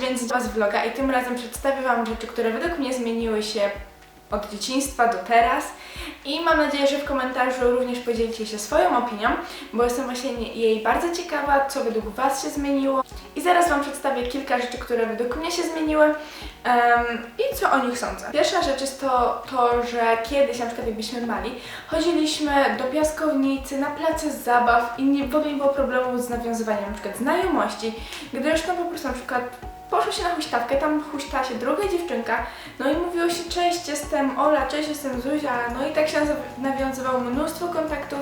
więc Was vloga i tym razem przedstawię Wam rzeczy, które według mnie zmieniły się od dzieciństwa do teraz i mam nadzieję, że w komentarzu również podzielicie się swoją opinią, bo jestem właśnie nie- jej bardzo ciekawa, co według Was się zmieniło i zaraz Wam przedstawię kilka rzeczy, które według mnie się zmieniły em, i co o nich sądzę. Pierwsza rzecz jest to, to, że kiedyś, na przykład jak byliśmy mali, chodziliśmy do piaskownicy, na place zabaw i nie, w ogóle nie było problemu z nawiązywaniem na przykład znajomości, gdyż tam po prostu na przykład poszło się na huśtawkę, tam huśtała się druga dziewczynka, no i mówiło się cześć, jestem Ola, cześć, jestem Zuzia, no i tak się nawiązywało mnóstwo kontaktów,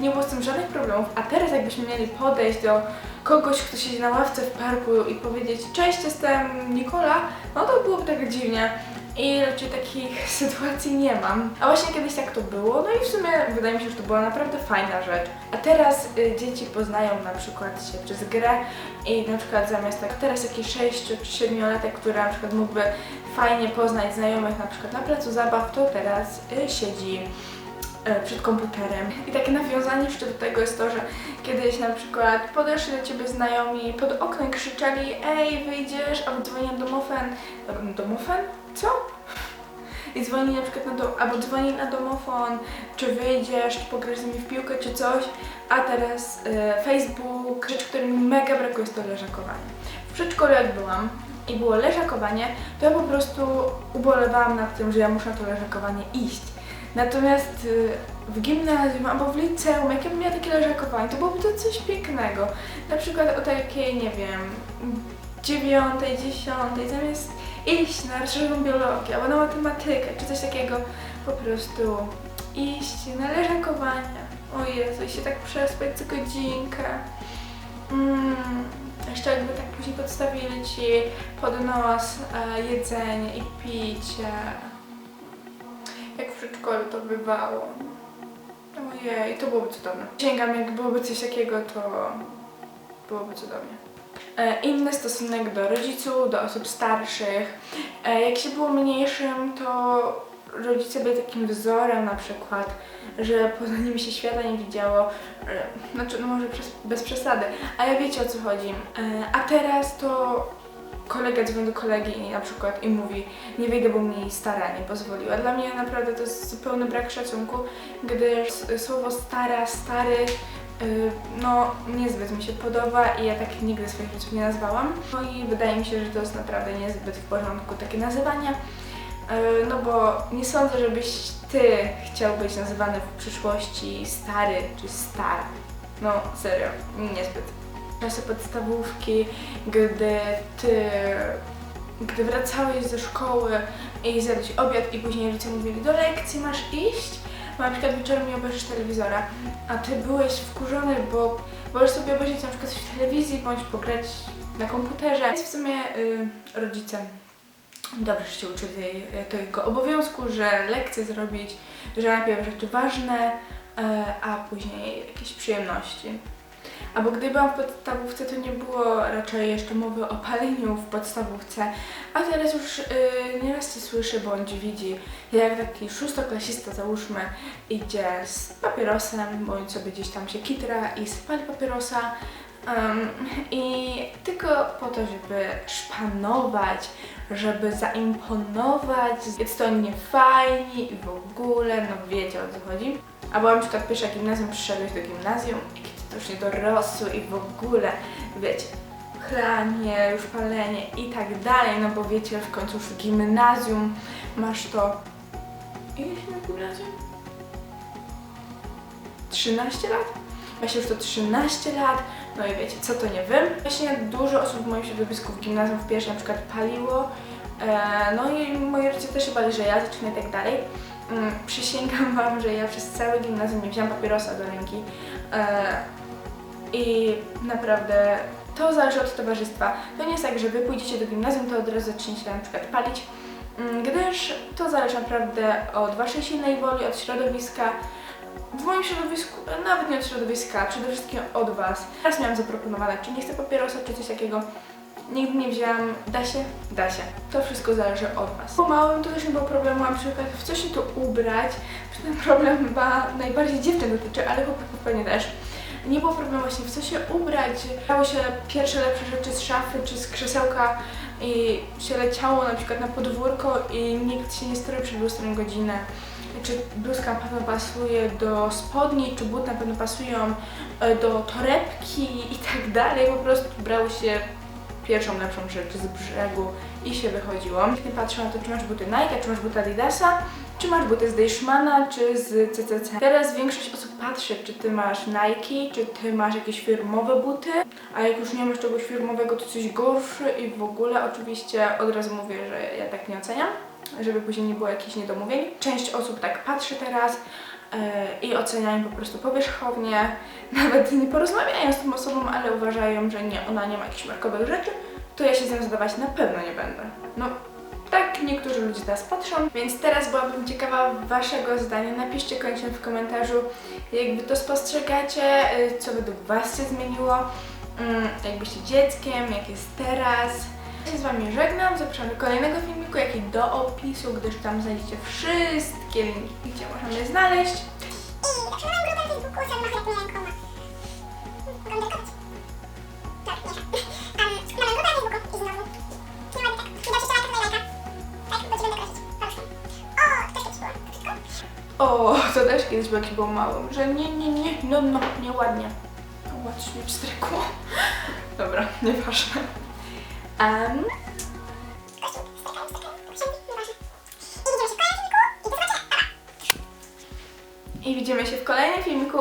nie było z tym żadnych problemów, a teraz jakbyśmy mieli podejść do kogoś, kto siedzi na ławce w parku i powiedzieć cześć, jestem Nikola, no to byłoby tak dziwnie. I raczej takich sytuacji nie mam. A właśnie kiedyś tak to było, no i w sumie wydaje mi się, że to była naprawdę fajna rzecz. A teraz y, dzieci poznają na przykład się przez grę i na przykład zamiast tak teraz jakiś 6 czy 7 latek, który na przykład mógłby fajnie poznać znajomych na przykład na placu zabaw, to teraz y, siedzi y, przed komputerem. I takie nawiązanie jeszcze do tego jest to, że kiedyś na przykład podeszli do ciebie znajomi pod okno i krzyczeli ej, wyjdziesz, albo dzwonił domofon. Domofon? Co? I dzwoni na przykład na do, albo dzwoni na domofon, czy wyjdziesz, czy pograsz z nimi w piłkę, czy coś. A teraz y, Facebook, rzecz, której mi mega brakuje, jest to leżakowanie. W przedszkolu jak byłam i było leżakowanie, to ja po prostu ubolewałam nad tym, że ja muszę na to leżakowanie iść. Natomiast y, w gimnazjum albo w liceum, jak ja miała takie leżakowanie, to byłoby to coś pięknego. Na przykład o takiej, nie wiem, dziewiątej, dziesiątej, zamiast iść na rozszerzoną biologię albo na matematykę czy coś takiego, po prostu iść na leżakowanie. O Jezu, i się tak przespać co godzinkę. Mm. Jeszcze jakby tak później podstawili ci pod nos e, jedzenie i picie. Jak w przedszkolu to bywało. Ojej, to byłoby cudowne. Sięgam, jak byłoby coś takiego, to byłoby cudownie. E, Inny stosunek do rodziców, do osób starszych. E, Jak się było mniejszym, to rodzice byli takim wzorem na przykład, że poza nimi się świata nie widziało. E, Znaczy, no może przez, bez przesady, ale wiecie o co chodzi. A teraz to kolega dzwoni do kolegi i na przykład i mówi nie wyjdę, bo mi stara nie pozwoliła. Dla mnie naprawdę to jest zupełny brak szacunku, gdyż słowo stara, stary no niezbyt mi się podoba i ja tak nigdy swoich rodziców nie nazwałam. No i wydaje mi się, że to jest naprawdę niezbyt w porządku takie nazywanie. Y, No bo nie sądzę, żebyś ty chciał być nazywany w przyszłości stary czy stara. No serio, niezbyt. W czasie podstawówki, gdy ty gdy wracałeś ze szkoły i zjadłeś obiad i później rodzice mówili do lekcji masz iść, na przykład wieczorem nie obejrzysz telewizora, a ty byłeś wkurzony, bo możesz sobie obejrzeć na przykład w telewizji bądź pograć na komputerze. Więc w sumie y, rodzice dobrze się uczyli y, tego obowiązku, że lekcje zrobić, że najpierw rzeczy ważne, y, a później jakieś przyjemności. Albo gdy byłam w podstawówce, to nie było raczej jeszcze mowy o paleniu w podstawówce, a teraz już yy, nieraz się słyszy bądź widzi, jak taki szóstoklasista załóżmy idzie z papierosem, bądź sobie gdzieś tam się kitra i spali papierosa em, i tylko po to, żeby szpanować, żeby zaimponować, jest to niefajni i w ogóle, no wiecie o co chodzi. A byłam na przykład pierwsza gimnazjum, przyszedłeś do gimnazjum już nie dorosły i w ogóle, wiecie, chlanie, już palenie i tak dalej, no bo wiecie, w końcu już gimnazjum masz to... Ile się na gimnazjum? 13 lat? Właśnie już to 13 lat, no i wiecie, co to nie wy? Właśnie dużo osób w moim środowisku w gimnazjum w pierwszym na przykład paliło, e, no i moi rodzice też bali, że ja zacznę i tak dalej. Mm, Przysięgam wam, że ja przez cały gimnazjum nie wzięłam papierosa do ręki e, i naprawdę to zależy od towarzystwa. To nie jest tak, że wy pójdziecie do gimnazjum, to od razu zaczniecie na przykład palić, mm, gdyż to zależy naprawdę od waszej silnej woli, od środowiska. W moim środowisku, nawet nie od środowiska, przede wszystkim od was. Teraz miałam zaproponowane, czy nie chcę papierosa, czy coś takiego. Nigdy nie wzięłam. Da się? Da się. To wszystko zależy od Was. Po małym to też nie było problemu, na przykład w co się tu ubrać. Ten problem chyba najbardziej dziewczyn dotyczy, ale chłopaków pewnie też. Nie było problemu właśnie w co się ubrać. Brało się pierwsze lepsze rzeczy z szafy czy z krzesełka i się leciało na przykład na podwórko i nikt się nie stoi przed lustrem godzinę. Czy bluzka na pewno pasuje do spodni, czy but na pewno pasują e, do torebki i tak dalej. Po prostu brało się pierwszą lepszą rzecz z brzegu i się wychodziło. Nie patrzę na to, czy masz buty Nike, czy masz buty Adidasa, czy masz buty z Deichmana, czy z CCC. Teraz większość osób patrzy, czy ty masz Nike, czy ty masz jakieś firmowe buty, a jak już nie masz czegoś firmowego, to coś gorszy i w ogóle oczywiście od razu mówię, że ja tak nie oceniam, żeby później nie było jakichś niedomówień. Część osób tak patrzy teraz e, i oceniają po prostu powierzchownie, nawet nie porozmawiają z tą osobą, ale uważają, że nie, ona nie ma jakichś markowych rzeczy, to ja się z nią zadawać na pewno nie będę. No, tak niektórzy ludzie teraz patrzą, więc teraz byłabym ciekawa Waszego zdania. Napiszcie koniecznie w komentarzu, jak Wy to spostrzegacie, y, co według Was się zmieniło, mm, jak byście dzieckiem, jak jest teraz. Ja się z Wami żegnam, zapraszam do kolejnego filmiku, jak i do opisu, gdyż tam znajdziecie wszystkie linki, gdzie możemy znaleźć. To też kiedyś było jakiś był małym, że nie, nie, nie, no, no, nieładnie. O, coś mi wstrykło. Dobra, nieważne. Um. I widzimy się w kolejnym filmiku.